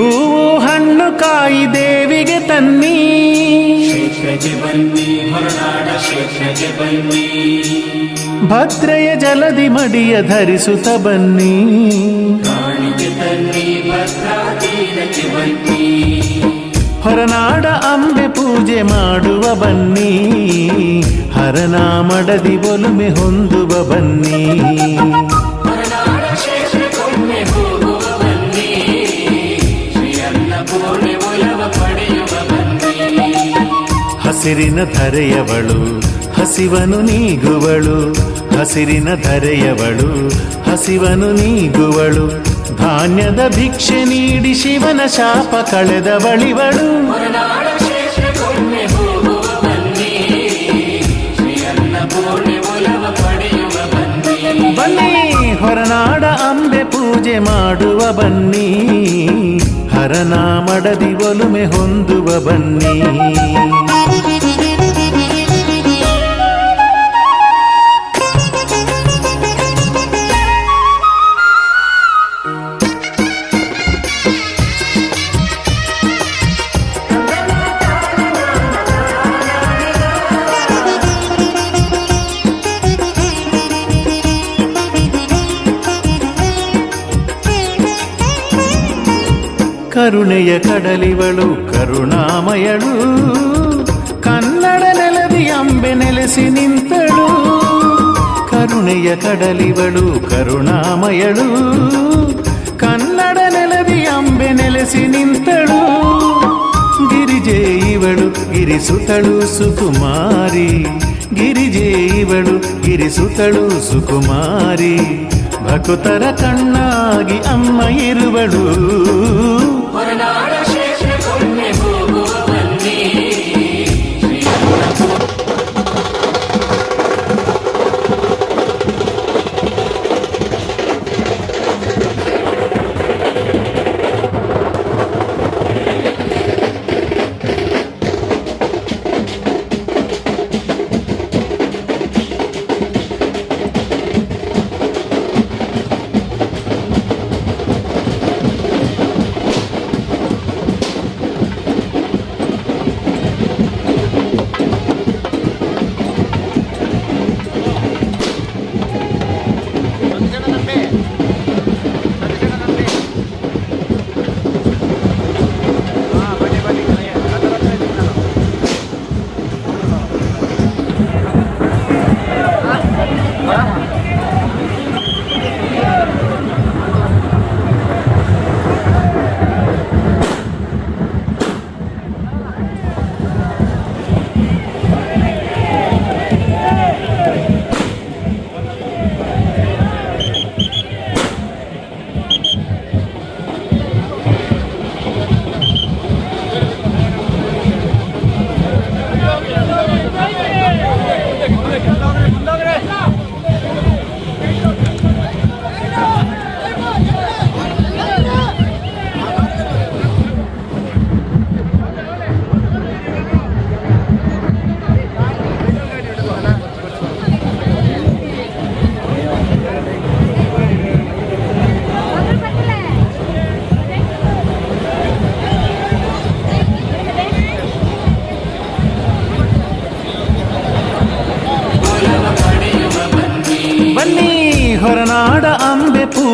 ಹೂವು ಹಣ್ಣು ಕಾಯಿ ದೇವಿಗೆ ತನ್ನಿ. ಭದ್ರೆಯ ಜಲದಿ ಮಡಿಯ ಧರಿಸುತ್ತ ಬನ್ನಿ. ಹೊರನಾಡ ಅಂಬೆ ಪೂಜೆ ಮಾಡುವ ಬನ್ನಿ. ಹರನಾಮಡದಿ ಬೊಲುಮೆ ಹೊಂದುವ ಬನ್ನಿ. ಹಸಿರಿನ ಧರೆಯವಳು, ಹಸಿವನು ನೀಗುವಳು. ಹಸಿರಿನ ಧರೆಯವಳು, ಹಸಿವನು ನೀಗುವಳು. ಧಾನ್ಯದ ಭಿಕ್ಷೆ ನೀಡಿ ಶಿವನ ಶಾಪ ಕಳೆದ ಬಳಿವಳು. ಬನ್ನಿ, ಹೊರನಾಡ ಅಂಬೆ ಪೂಜೆ ಮಾಡುವ ಬನ್ನಿ. ಹರನಾಮಡದಿ ಒಲುಮೆ ಹೊಂದುವ ಬನ್ನಿ. ಕರುಣೆಯ ಕಡಲಿವಳು ಕರುಣಾಮಯಳು ಕನ್ನಡ ನೆಲದಿ ಅಂಬೆ ನೆಲೆಸಿ ನಿಂತಳು ಕರುಣೆಯ ಕಡಲಿವಳು ಕರುಣಾಮಯಳು ಕನ್ನಡ ನೆಲದಿ ಅಂಬೆ ನೆಲೆಸಿ ನಿಂತಳು ಗಿರಿಜೆ ಇವಳು ಗಿರಿಸುತ್ತಳು ಸುಕುಮಾರಿ ಗಿರಿಜೆ ಇವಳು ಗಿರಿಸುತ್ತಳು ಸುಕುಮಾರಿ ಭಕುತರ ಕಣ್ಣಾಗಿ ಅಮ್ಮ ಇರುವಳು ಹೊರನಾಡ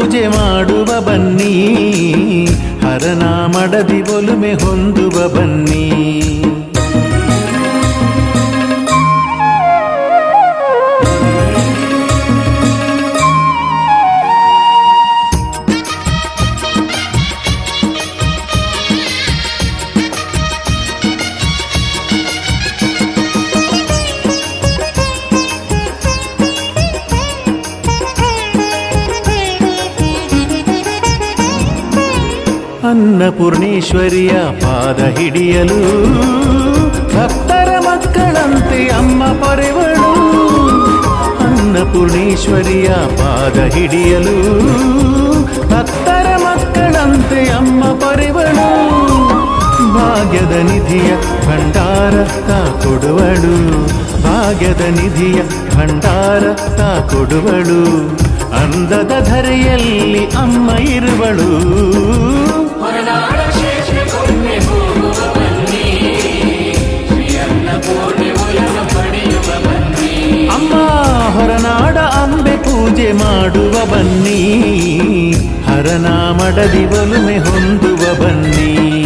ಪೂಜೆ ಮಾಡುವ ಬನ್ನಿ. ಹರನಾಮಡದಿ ಒಲುಮೆ ಹೊಂದುವ ಬನ್ನಿ. ಅನ್ನಪೂರ್ಣೇಶ್ವರಿಯ ಪಾದ ಹಿಡಿಯಲು ಭಕ್ತರ ಮಕ್ಕಳಂತೆ ಅಮ್ಮ ಪೊರೆವಳು. ಅನ್ನಪೂರ್ಣೇಶ್ವರಿಯ ಪಾದ ಹಿಡಿಯಲು ಭಕ್ತರ ಮಕ್ಕಳಂತೆ ಅಮ್ಮ ಪರಿವಳು. ಭಾಗ್ಯದ ನಿಧಿಯ ಭಂಡಾರ ಕೊಡುವಳು. ಭಾಗ್ಯದ ನಿಧಿಯ ಭಂಡಾರ ಕೊಡುವಳು. ಅಂದದ ಧರೆಯಲ್ಲಿ ಅಮ್ಮ ಇರುವಳು. ಹೊರನಾಡ ಅಂಬೆ ಪೂಜೆ ಮಾಡುವ ಬನ್ನಿ. ಹರನಾಮಡದಿ ಒಲುಮೆ ಹೊಂದುವ ಬನ್ನಿ.